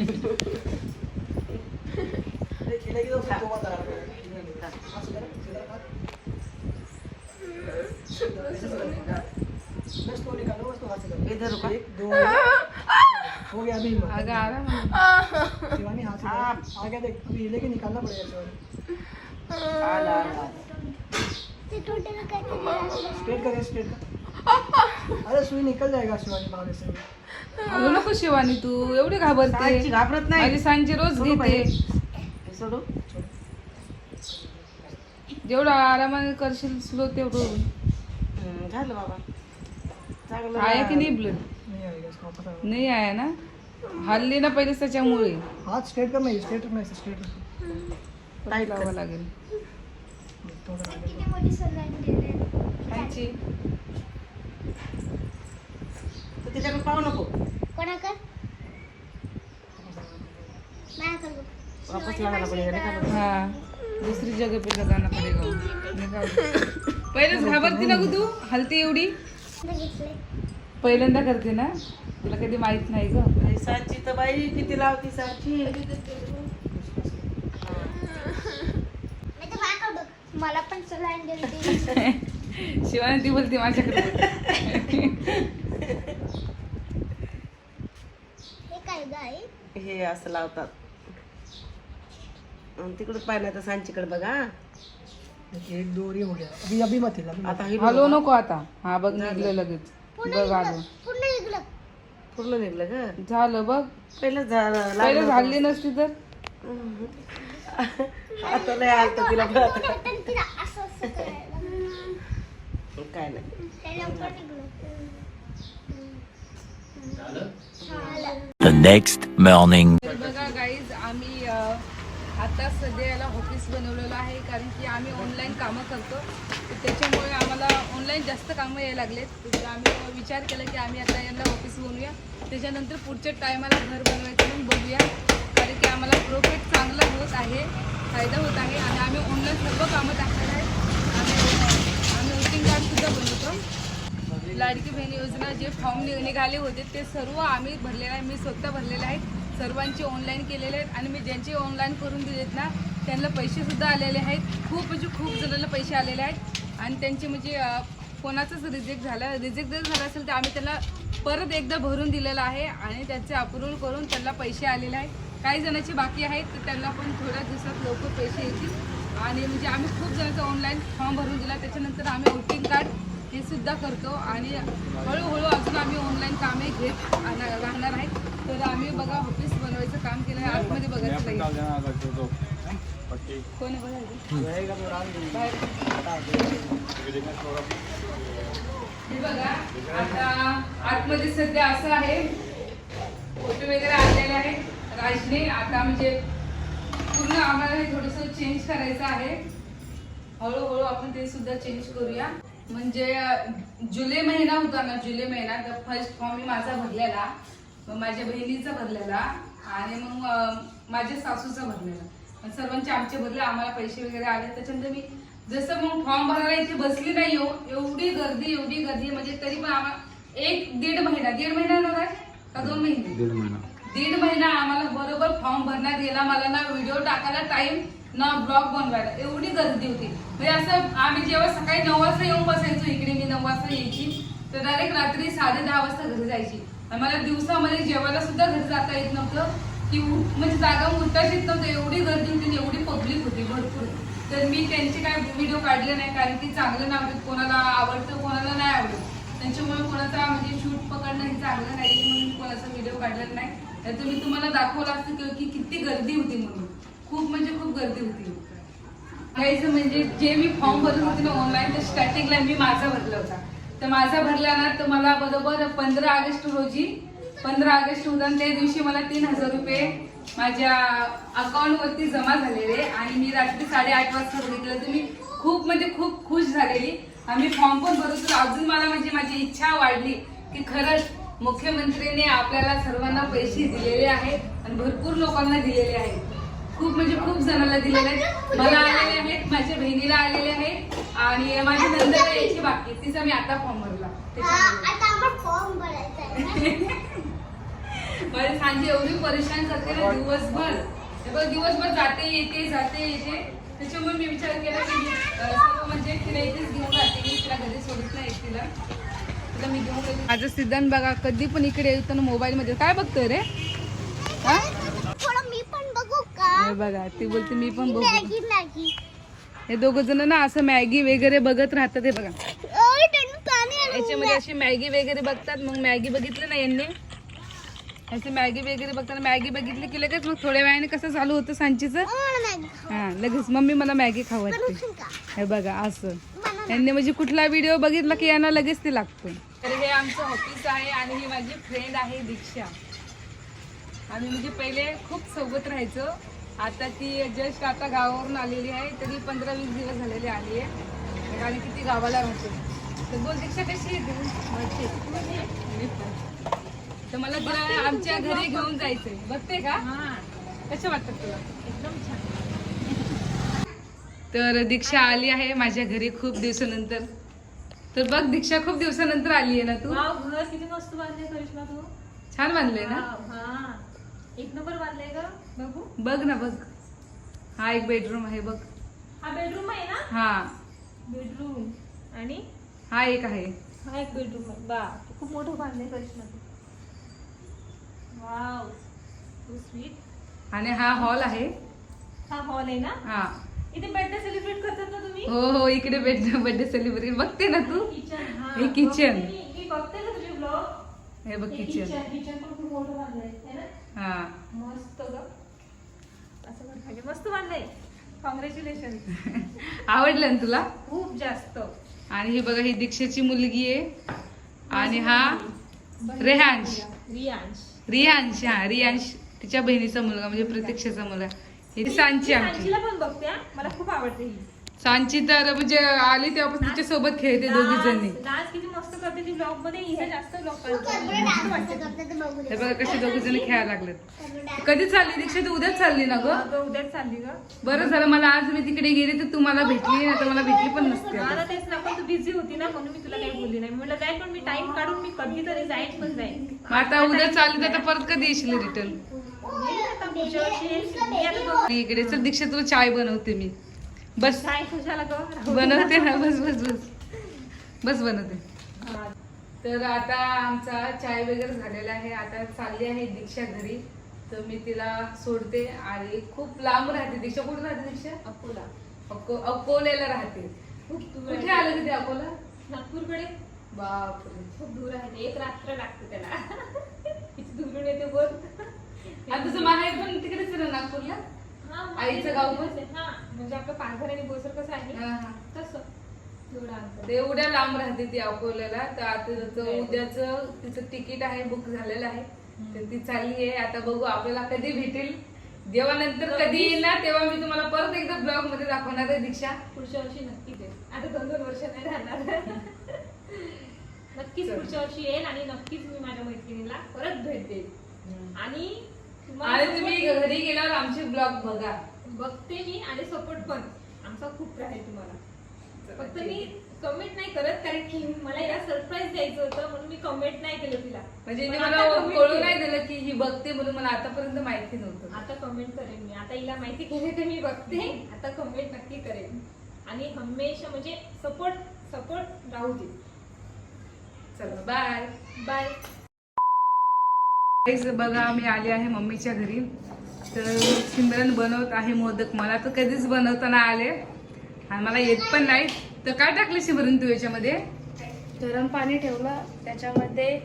इधर एक दो हो गया अभी अगं शिवानी हाथ आ गया देख अभी लेके निकालना पड़ेगा शिवानी आला आला स्ट्रेट स्ट्रेट अरे सुई निकल जाएगा शिवानी भागे से। अगं नको शिवानी तू एवढी घाबरते. सांची घाबरत माझी नाही सांची रोज सोडू घेते. बाई. सोडू. जेवढं आरामाने करशील स्लो तेवढं. हम्म, झालं बाबा. चांगलं आहे की नाही ब्लड नहीं आएगा इसका पता है। नाही आहे ना? हल्ली ना पहिलेच त्याच्यामुळे. हाथ स्ट्रेट करना है स्ट्रेट रखना है स्ट्रेट टाईट लावावं लागेल. थोड़ा तर त्याच्याकडे पाहू नको. वापस लागायला पडेल? हा. दुसरी जगह पे लगाना पडेगा निकाल. पहिलेच घाबरते ना ग तू? हलती एवढी? पहिल्यांदा करते ना? तुला कधी माहीत नाही ग. आणि सांची तर बाई किती लावती सांची मला पण सलाईन दिली शिवानी ती बोलते माझ्याकडे हे काय गाय हे असं लावतात. तिकडे पाहिजे तर सांचीकडे बघा. एक हो गया. अभी अभी मत हिला अभी मत आता हे हलवू नको. आता. हा बघ निघलं लगेच. बघ आलं पूर्ण निघलं. पूर्ण निघलं ग. झालं बघ. पहिलं झालं पहिले झाली नसती तर? आता नाही आलं तिला. काय नाही. The next morning. बघा गाईज आम्ही आता सध्या याला ऑफिस बनवलेलं आहे कारण की आम्ही ऑनलाईन कामं करतो. त्याच्यामुळे आम्हाला ऑनलाईन जास्त कामं यायला लागलेत. तर आम्ही विचार केला की आम्ही आता यांना ऑफिस बनवूया. त्याच्यानंतर पुढच्या टायमाला घर बनवायचं म्हणून बघूया. कारण की आम्हाला प्रॉफिट चांगला होत आहे फायदा होत आहे आणि आम्ही ऑनलाईन सर्व कामं टाकणार आहे. आम्ही आम्ही वोटिंग कार्डसुद्धा बनवतो. लाडकी बहीण योजना जे फॉर्म निघाले होते ते सर्व आम्ही भरलेले आहे. मी स्वतः भरलेले आहेत. सर्वांचे ऑनलाईन केलेले आहेत. आणि मी ज्यांचे ऑनलाईन करून दिलेत ना त्यांना पैसेसुद्धा आलेले आहेत. खूप म्हणजे खूप जणांना पैसे आलेले आहेत. आणि त्यांचे म्हणजे कोणाचाच कोणाचंच रिजेक्ट झालं रिजेक्ट जर झालं असेल तर आम्ही त्याला परत एकदा भरून दिलेलं आहे. आणि त्याचे अप्रूव्हल करून त्यांना पैसे आलेले आहेत. काही जणांचे बाकी आहेत तर त्यांना पण थोड्या दिवसात लवकर पैसे येतील. आणि म्हणजे आम्ही खूप जणांचा ऑनलाईन फॉर्म भरून दिला. त्याच्यानंतर आम्ही वोटिंग कार्ड हे सुद्धा करतो आणि हळूहळू अजून आम्ही ऑनलाईन कामे घेत राहणार आहेत. तर आम्ही बघा ऑफिस बनवायचं काम केलं आहे आतमध्ये बघायचं कोण हे बघा आता आतमध्ये सध्या असं आहे. फोटो वगैरे आलेले आहे राजने आता म्हणजे पूर्ण आम्हाला हे थोडंसं चेंज करायचं आहे. हळूहळू आपण ते सुद्धा चेंज करूया. म्हणजे जुलै महिना होता ना जुलै महिना तर फर्स्ट फॉर्म मी माझा भरलेला. मग माझ्या बहिणीचा भरलेला आणि मग माझ्या सासूचा भरलेला. सर्वांचे आमचे भरले आम्हाला पैसे वगैरे आले. त्याच्यानंतर मी जसं मग फॉर्म भरायला इथे बसली नाही हो एवढी गर्दी एवढी गर्दी. म्हणजे तरी पण आम्हाला एक दीड महिना दीड महिना ना? का दोन महिने? दीड महिना. दीड महिना आम्हाला बरोबर फॉर्म भरण्यात गेला. मला ना व्हिडिओ टाकायला टाइम ना ब्लॉग बनवायला. एवढी गर्दी होती. म्हणजे असं आम्ही जेव्हा सकाळी नऊ वाजता येऊन बसायचो इकडे मी नऊ वाजता यायची तर डायरेक्ट रात्री साडे दहा वाजता घरी जायची. आणि मला दिवसामध्ये जेवायला सुद्धा घरी जाता येत नव्हतं. की म्हणजे जागा उलटाच येत नव्हतं एवढी गर्दी होती एवढी पब्लिक होती भरपूर. तर मी त्यांचे काय व्हिडिओ काढले नाही कारण की चांगलं नाही कोणाला आवडतं कोणाला नाही आवडत. त्यांच्यामुळे कोणाचा म्हणजे शूट पकडणं हे चांगलं नाही म्हणून कोणाचा व्हिडिओ काढलेला नाही. तर मी तुम्हाला दाखवलं असतं की- की किती गर्दी होती म्हणून. खूप म्हणजे खूप गर्दी होती. सांगायचं म्हणजे जे मी फॉर्म भरत होते ना ऑनलाईन तर स्टार्टिंगला मी माझा भरला होता. तर माझा भरला ना तर मला बरोबर पंधरा ऑगस्ट रोजी पंधरा ऑगस्ट होता त्या दिवशी मला तीन हजार रुपये माझ्या अकाउंटवरती जमा झालेले. आणि मी रात्री साडेआठ वाजता बघितलं तर मी खूप म्हणजे खूप खुश झालेली. आम्ही फॉर्म पण भरत होतो. अजून मला म्हणजे माझी इच्छा वाढली की खरंच मुख्यमंत्रीने आपल्याला सर्वांना पैसे दिलेले आहेत आणि भरपूर लोकांना दिलेले आहेत. खूप म्हणजे खूप जणांना दिलेले आहेत मला आलेले आहेत माझ्या बहिणीला आलेले आहेत आणि माझ्या नंदला यायची बाकी. तिचा मी आता फॉर्म भरला. हा, त्याच्यामुळे. आता आम्हाला फॉर्म भरायचा आहे ना. माझी सांजी एवढी परेशान करते ना दिवसभर. हे बघ दिवसभर जाते येते जाते येते. त्याच्यामुळे मी विचार केला की सर्व म्हणजे तिला इथेच घेऊन जाते. मी तिला घरी सोडत नाही तिला. तिला मी घेऊन माझं सिद्धांत बघा कधी पण इकडे येतो ना मोबाईल मध्ये काय बघतोय रे? हा? हे बघा. ती बोलते मी पण बघू. हे दोघ जण ना असं मॅगी वगैरे बघत राहतात हे बघा. त्यांनी याच्यामध्ये अशी मॅगी वगैरे बघतात. मग मॅगी बघितली ना यांनी? अशी मॅगी वगैरे बघताना मॅगी बघितली की लगेच मग थोड्या वेळाने कसं चालू होतं सांचीचं? खाऊ. हा लगेच मम्मी मला मॅगी खाऊ वाटते. बनवशील का? हे बघा असं. मला यांनी म्हणजे कुठला व्हिडिओ बघितला की यांना लगेच ते लागतो. तर हे आमचं ऑफिस आहे आणि ही माझी फ्रेंड आहे दीक्षा. आम्ही म्हणजे पहिले खूप सोबत राहायचो. आता ती जस्ट आता गावावरून आलेली आहे तरी पंधरा वीस दिवस झालेले आली आहे. आणि किती गावाला राहते. तर बोल दीक्षा कशी आहे तू बघते. मी पण. तर मला तिला आमच्या घरी घेऊन जायचंय. बघते का? कशा वाटतात तुला? एकदम छान. तर दीक्षा आली आहे माझ्या घरी खूप दिवसानंतर. तर बघ दीक्षा खूप दिवसानंतर आली आहे ना तू? घर किती मस्त बांधले करिश्मा तू. छान बांधलंय ना? एक नंबर बांधले ग. बघू. बघ ना बघ. हा एक बेडरूम आहे बघ. हा बेडरूम आहे ना? हा. बेडरूम आणि? हा एक आहे. हा एक बेडरूम आहे. बा खूप मोठं बांधले करिश्मा वाव स्वीट आणि हा हॉल आहे. हा हॉल आहे ना? हा. इथे बर्थडे सेलिब्रेट करतात ना तुम्ही? हो हो इकडे बर्थडे सेलिब्रेट बघते ना तू. किचन हा. बघते मी. बघते ना तुझे ब्लॉग हे बघ किचन किचन किचन पण खूप मोठं बांधलंय है ना? हा. मस्त ग. असं पण पाहिजे मस्त बांधलंय कॉंग्रॅच्युलेशन आवडलं ना तुला? खूप जास्त. आणि ही बघा ही दीक्षाची मुलगी आहे. आणि हा रेहांश. रियांश रियांश हा रियांश तिच्या बहिणीचा मुलगा म्हणजे प्रतीक्षाचा मुलगा. ही सांची आमची. सांचीला पण बघते. मला खूप आवडते ही. सांची तर म्हणजे आली तेव्हापासून तिच्या सोबत खेळते दोघी जणी. डान्स किती मस्त करते ती ब्लॉगमध्ये. हिचं जास्त ब्लॉग तू कॅमेरा डान्स करते ते बघू हे दे बघा कशी दोघी जणी खेळायला लागलेत. डान्स. कधी चालली दीक्षा? तू उद्याच चालली ना ग? अगं उद्याच चालली ग. बरं झालं मला आज मी तिकडे गेली तर तू मला भेटली नाही तर मला भेटली पण नसते. मला तेच ना पण तू बिझी होती ना म्हणून मी तुला काही बोलली नाही. म्हटलं जाईल पण मी टाइम काढून मी कधीतरी जाईन पण जाईन. आता उद्या चालली तर आता परत कधी येशील रिटर्न इकडे चल दीक्षा तुला चाय बनवते मी. बस. काय ग. बनवते ना बस बस बस. बस बनवते. हा. तर आता आमचा चाय वगैरे झालेला आहे. आता चालली आहे दीक्षा घरी. तर मी तिला सोडते आणि खूप लांब राहते. दीक्षा कुठे राहते दीक्षा? अकोला. अको अकोल्याला राहते. खूप दूर कुठे आहे. आलं तिथे अकोला? नागपूरकडे. बापरे. खूप दूर आहे. एक रात्र लागते त्याला. किती दूरून येते बोल. आणि तुझं माहेर पण तिकडेच आहे ना नागपूरला? आईचं गाव पण? हा म्हणजे आपलं पालघर आणि बोसर कसं आहे. तसं. ते उद्या लांब राहते ती अकोल्याला. तर आता उद्याचं तिचं तिकीट आहे बुक झालेलं आहे. तर ती चालली आहे आता बघू आपल्याला कधी भेटेल. जेव्हा नंतर कधी येईल ना तेव्हा मी तुम्हाला परत एकदा ब्लॉगमध्ये दाखवणार आहे दीक्षा. पुढच्या वर्षी नक्कीच येईल आता दोन दोन वर्ष नाही राहणार. नक्कीच. पुढच्या वर्षी येईल आणि नक्कीच मी माझ्या मैत्रिणीला परत भेट देईल. आणि आणि तुम्ही घरी गेल्यावर आमचे ब्लॉग बघा. बघते मी आणि सपोर्ट पण. आमचा खूप आहे तुम्हाला. फक्त मी कमेंट नाही करत कारण की मला या सरप्राईज द्यायचं होतं म्हणून मी कमेंट नाही केलं तिला. म्हणजे पण आता मला comment कळू केलं. नाही दिलं की ही बघते म्हणून मला आतापर्यंत माहिती नव्हतं. आता कमेंट करेन मी. आता हिला माहिती केली तर मी बघते. आता कमेंट नक्की करेन. आणि हमेशा म्हणजे सपोर्ट सपोर्ट राहू दे. चला बाय बाय बघा मी आले आहे मम्मीच्या घरी. तर सिमरन बनवत आहे मोदक. मला तर कधीच बनवताना आले. आणि मला येत पण नाही. तर काय टाकले सिमरन तू याच्यामध्ये? गरम पाणी ठेवलं. त्याच्यामध्ये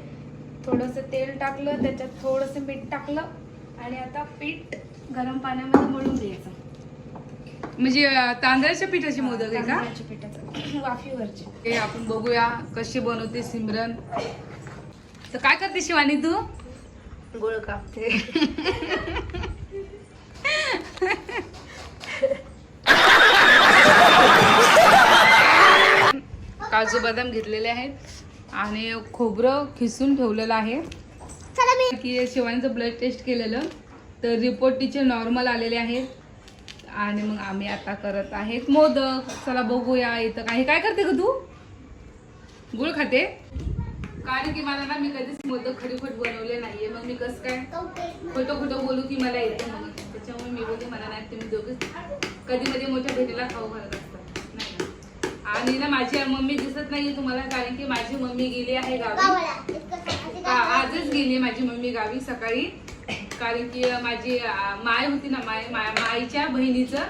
थोडंसं तेल टाकलं. त्याच्यात थोडंसं मीठ टाकलं. आणि आता पीठ गरम पाण्यामध्ये मळून द्यायचं म्हणजे तांदळाच्या पिठाचे मोदक आहे का? पिठाचं. वाफीवरचे. हे आपण बघूया कशी बनवते सिमरन. तर काय करते शिवानी तू? गोळ कापते काजू बदाम घेतलेले आहेत आणि खोबरं खिसून ठेवलेलं आहे. चला मी की शिवानीचं ब्लड टेस्ट केलेलं. तर रिपोर्ट तिचे नॉर्मल आलेले आहेत. आणि मग आम्ही आता करत आहेत मोदक. चला बघूया इथं काही काय करते ग तू? गुळ खाते? कारण की मला ना मी कधीच मोदक खडीखोट बनवले नाहीये. मग मी कसं काय खोटं खोटं बोलू की मला येते म्हणून. त्याच्यामुळे मी बोलते मला नाही तुम्ही दोघेच कधी कधी मोठ्या भेटीला खाऊ घालत असतात. आणि ना माझी मम्मी दिसत नाहीये तुम्हाला कारण की माझी मम्मी गेली आहे गावी. आ- आजच गेली माझी मम्मी गावी सकाळी. कारण की माझी माय होती ना माय माईच्या बहिणीचं.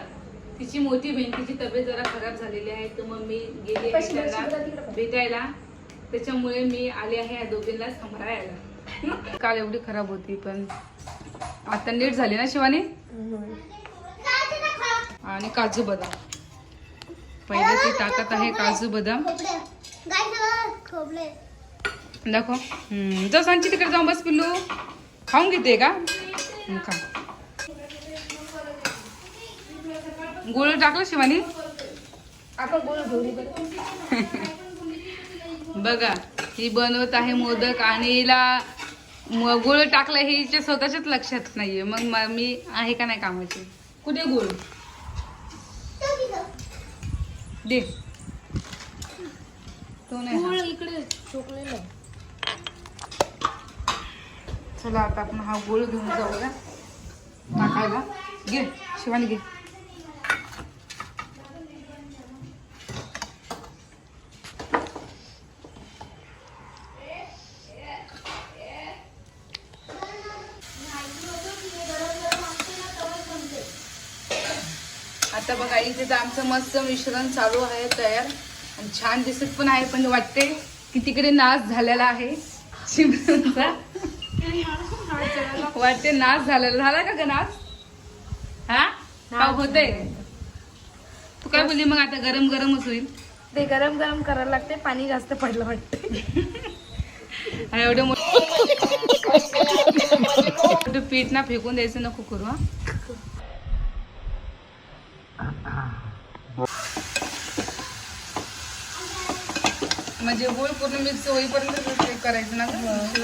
तिची मोठी बहीण तिची तब्येत जरा खराब झालेली आहे. तर मम्मी गेली आहे भेटायला. त्याच्यामुळे मी आले आहे या दोघींना सांभाळायला काल एवढी खराब होती पण आता नीट झाली ना शिवानी? आणि काजू बदाम. पहिले ती टाकत आहे काजू बदाम. दाखव. हम्म, जाऊ सांची तिकडे जाऊन बस पिल्लू. खाऊन घेते का? खा. गुळ टाकलं शिवानी? आपण घेऊ बरं बघा ही बनवत आहे मोदक आणि हिला गुळ टाकलं हे हिच्या स्वतःच्याच लक्षात नाहीये. मग म- आहे का नाही कामाची? कुठे गुळ? दे. तो नाही. इकडे चोकलेलं. चला आता आपण हा गुळ घेऊन जाऊया. टाकायला. घे शिवानी घे. आता बघा इथे तर आमचं मस्त मिश्रण चालू आहे तयार. आणि छान दिसत पण आहे पण वाटते की तिकडे नाश झालेला आहे. शिमरनचा वाटते नाश झालेला. झाला का ग नाश हा? हा होतंय? तू काय बोलली मग आता? गरम गरमच होईल. ते गरम गरम करायला लागते पाणी जास्त पडलं वाटते एवढे मोठं पीठ ना फेकून द्यायचं नको करू हा. म्हणजे गोळ पूर्ण मिक्स होईपर्यंत करायचं ना ग?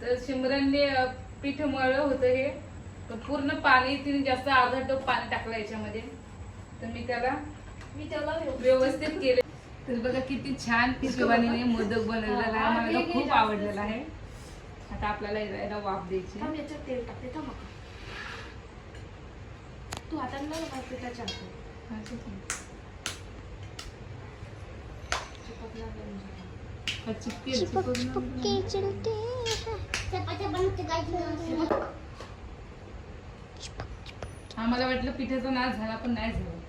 तर सिमरनने अ, पीठ मळलं होतं हे. तर पूर्ण पाणी तिने जास्त अर्धा टप पाणी टाकलं याच्यामध्ये. तर मी त्याला मी त्याला व्यवस्थित केले. तर बघा किती छान शिवानीने मोदक बनवलेला आहे. मला खूप आवडलेला आहे. आता आपल्याला याला याला वाफ द्यायची. तेल टाकते थांब आता. तू हाताने लाव ना पिठाच्या हातात. चिपकणार नाही म्हणजे. हा, चिपकेल, चिपकणार नाही. हा मला वाटलं पिठाचा नाश झाला पण नाही झाला.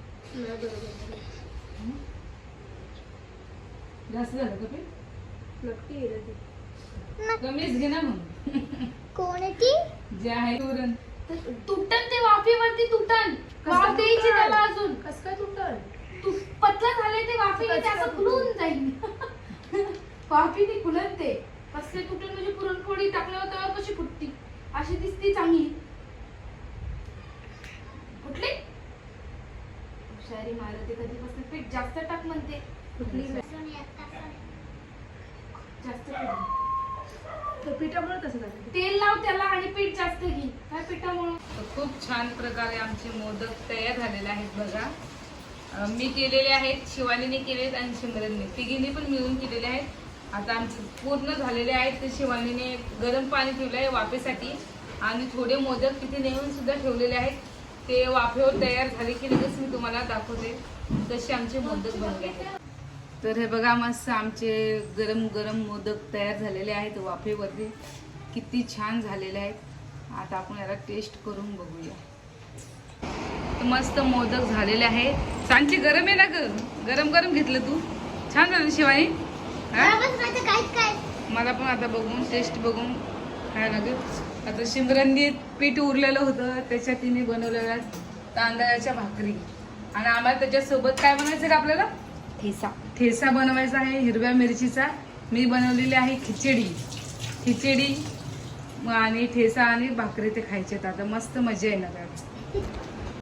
जास्त झालं का पीठ? नक्की ते. कमीच घे ना मग. कोणती? जे आहे तुरण. तर तुटन ते वाफेवरती तुटन. वाफ द्यायची त्याला अजून. कस काय तुटल तू पतला झाले ते वाफेने ते असं खुलून जाईल. वाफेने खुलन ते. कसले तुटन म्हणजे पुरणपोळी टाकल्यावर तेव्हा कशी फुटती? अशी दिसती चांगली. कुठली हुशारी मारते कधीपासून. पीठ जास्त टाक म्हणते. जास्त पीठ. तर पिठामुळे तसं झालं? तेल लाव त्याला आणि पीठ जास्त घे. काय पिठामुळं? तर खूप छान प्रकारे आमचे मोदक तयार झालेले आहेत बघा. अं, मी केलेले आहेत शिवानीने केले आहेत आणि सिमरनने. तिघींनी पण मिळून केलेले आहेत. आता आमचे पूर्ण झालेले आहेत ते शिवानीने गरम पाणी ठेवलं आहे वाफेसाठी. आणि थोडे मोदक तिथे नेऊन सुद्धा ठेवलेले आहेत. ते वाफेवर तयार झाले की लगेच मी तुम्हाला दाखवते. कसे आमचे मोदक बनले आहेत. तर हे बघा मस्त आमचे गरम गरम मोदक तयार झालेले आहेत वाफेवरती. किती छान झालेले आहेत. आता आपण याला टेस्ट करून बघूया. तर मस्त मोदक झालेले आहे सांची गरम आहे ना ग? गरम गरम घेतलं तू. छान झालं शिवानी? हा? मला पण आता बघून टेस्ट बघून काय लागेल. आता शिमरननी पीठ उरलेलं होतं. त्याच्यात तिने बनवलेल्या तांदळाच्या भाकरी. आणि आम्हाला त्याच्यासोबत काय बनायचं का आपल्याला? ठेसा. ठेसा बनवायचा आहे हिरव्या मिरचीचा. मी बनवलेली आहे खिचडी. खिचडी आणि ठेसा आणि भाकरी ते खायचे आता मस्त मजा येणार